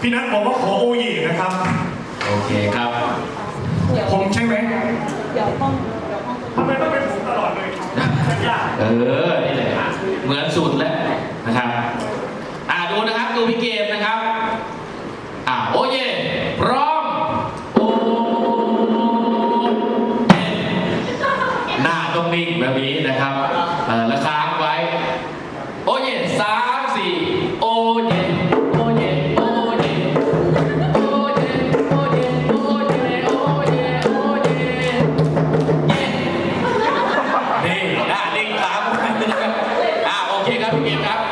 พี่นัทบอกว่าขอโอเย่นะครับ โอเคครับ ผมใช่ไหมเดี๋ยวต้องเดี๋ยวต้องทำไมต้องเป็นผมตลอดเลยยากเออ นี่แหละเหมือนสุดแล้วนะครับ อ่าดูนะครับ ดูพี่เกมนะครับ อ่าโอเย่พร้อมโอเย่หน้าต้องนิ่งแบบนี้นะครับเออ เกมนะครับ